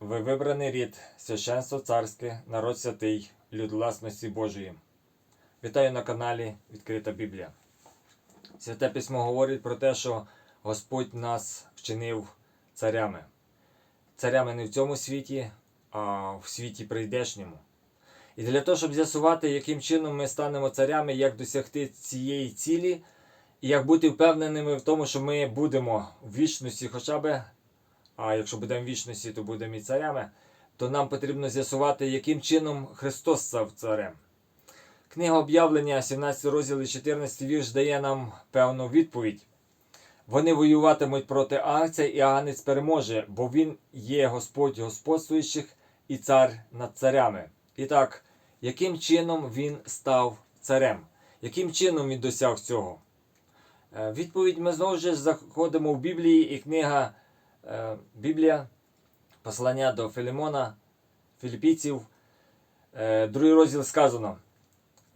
Ви вибраний рід, священство царське, народ святий, люд власності Божої. Вітаю на каналі Відкрита Біблія. Святе письмо говорить про те, що Господь нас вчинив царями. Царями не в цьому світі, а в світі прийдешньому. І для того, щоб з'ясувати, яким чином ми станемо царями, як досягти цієї цілі, і як бути впевненими в тому, що ми будемо в вічності хоча б а якщо будемо в вічності, то будемо і царями, то нам потрібно з'ясувати, яким чином Христос став царем. Книга об'явлення, 17 розділ і 14 вірш дає нам певну відповідь. Вони воюватимуть проти Агця, і Агнець переможе, бо він є Господь господствуючих і цар над царями. І так, яким чином він став царем? Яким чином він досяг цього? Е, Відповідь ми знову ж заходимо в Біблії, і книга Біблія, послання до Філімона, Філіппійців, е, другий розділ сказано: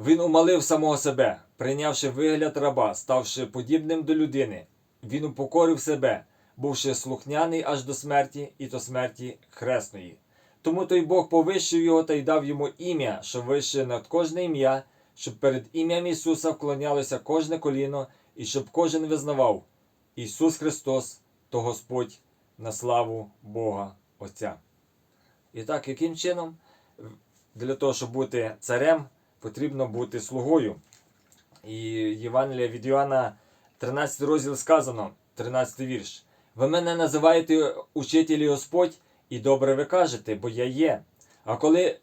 Він умалив самого себе, прийнявши вигляд раба, ставши подібним до людини. Він упокорив себе, бувши слухняний аж до смерті, і до смерті хресної. Тому той Бог повищив його та й дав йому ім'я, що вище над кожне ім'я, щоб перед ім'ям Ісуса вклонялося кожне коліно, і щоб кожен визнавав: Ісус Христос то Господь на славу Бога Отця. І так, яким чином для того, щоб бути царем, потрібно бути слугою. І Євангелія від Йоанна, 13 розділ сказано, 13 вірш. Ви мене називаєте учителі Господь, і добре ви кажете, бо я є. А коли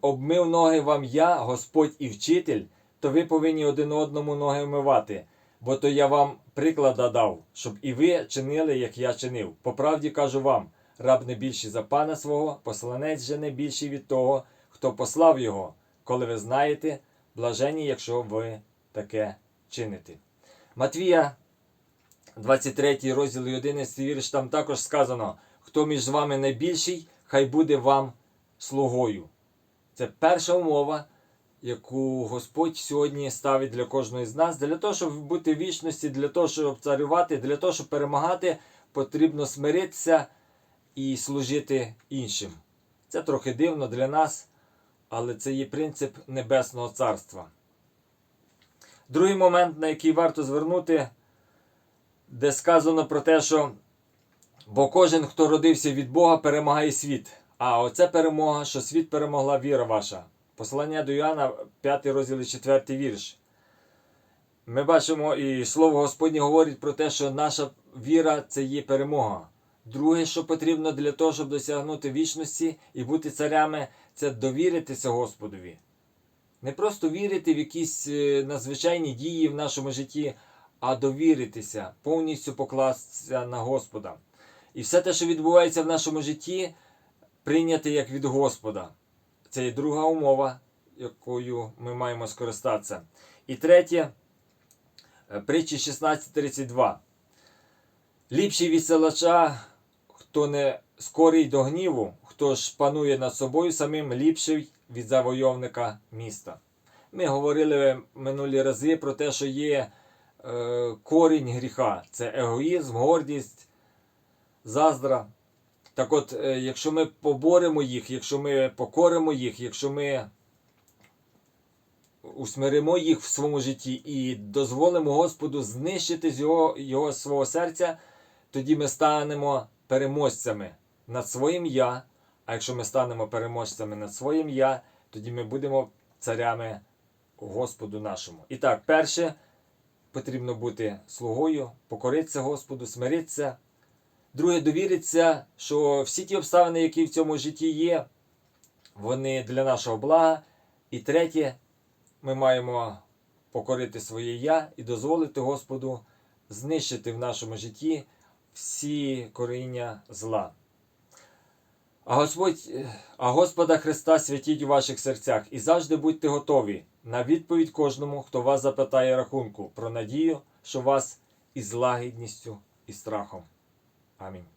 обмив ноги вам я, Господь і вчитель, то ви повинні один одному ноги вмивати. Бо то я вам приклада дав, щоб і ви чинили, як я чинив. По правді кажу вам: раб не більший за пана свого, посланець же не більший від того, хто послав його, коли ви знаєте, блажені, якщо ви таке чините. Матвія, 23 розділ і 11 вірш, там також сказано: хто між вами найбільший, хай буде вам слугою. Це перша умова яку Господь сьогодні ставить для кожного з нас, для того, щоб бути в вічності, для того, щоб царювати, для того, щоб перемагати, потрібно смиритися і служити іншим. Це трохи дивно для нас, але це є принцип Небесного Царства. Другий момент, на який варто звернути, де сказано про те, що бо кожен, хто родився від Бога, перемагає світ. А оце перемога, що світ перемогла віра ваша. Послання до Іоанна, 5 розділ, 4 вірш. Ми бачимо, і Слово Господнє говорить про те, що наша віра це є перемога. Друге, що потрібно для того, щоб досягнути вічності і бути царями, це довіритися Господові. Не просто вірити в якісь е, надзвичайні дії в нашому житті, а довіритися, повністю покластися на Господа. І все те, що відбувається в нашому житті, прийняти як від Господа. Це є друга умова, якою ми маємо скористатися. І третє, притчі 16.32. Ліпший від селача, хто не скорий до гніву, хто ж панує над собою самим, ліпший від завойовника міста. Ми говорили минулі рази про те, що є е, корінь гріха це егоїзм, гордість, заздра. Так от, е, якщо ми поборемо їх, якщо ми покоримо їх, якщо ми усмиримо їх в своєму житті і дозволимо Господу знищити з його, його свого серця, тоді ми станемо переможцями над своїм я. А якщо ми станемо переможцями над своїм я, тоді ми будемо царями Господу нашому. І так, перше, потрібно бути слугою, покоритися Господу, смиритися. Друге, довіриться, що всі ті обставини, які в цьому житті є, вони для нашого блага. І третє, ми маємо покорити своє я і дозволити Господу знищити в нашому житті всі коріння зла. А Господь, а Господа Христа святіть у ваших серцях і завжди будьте готові на відповідь кожному, хто вас запитає рахунку про надію, що вас із лагідністю і страхом. Amén.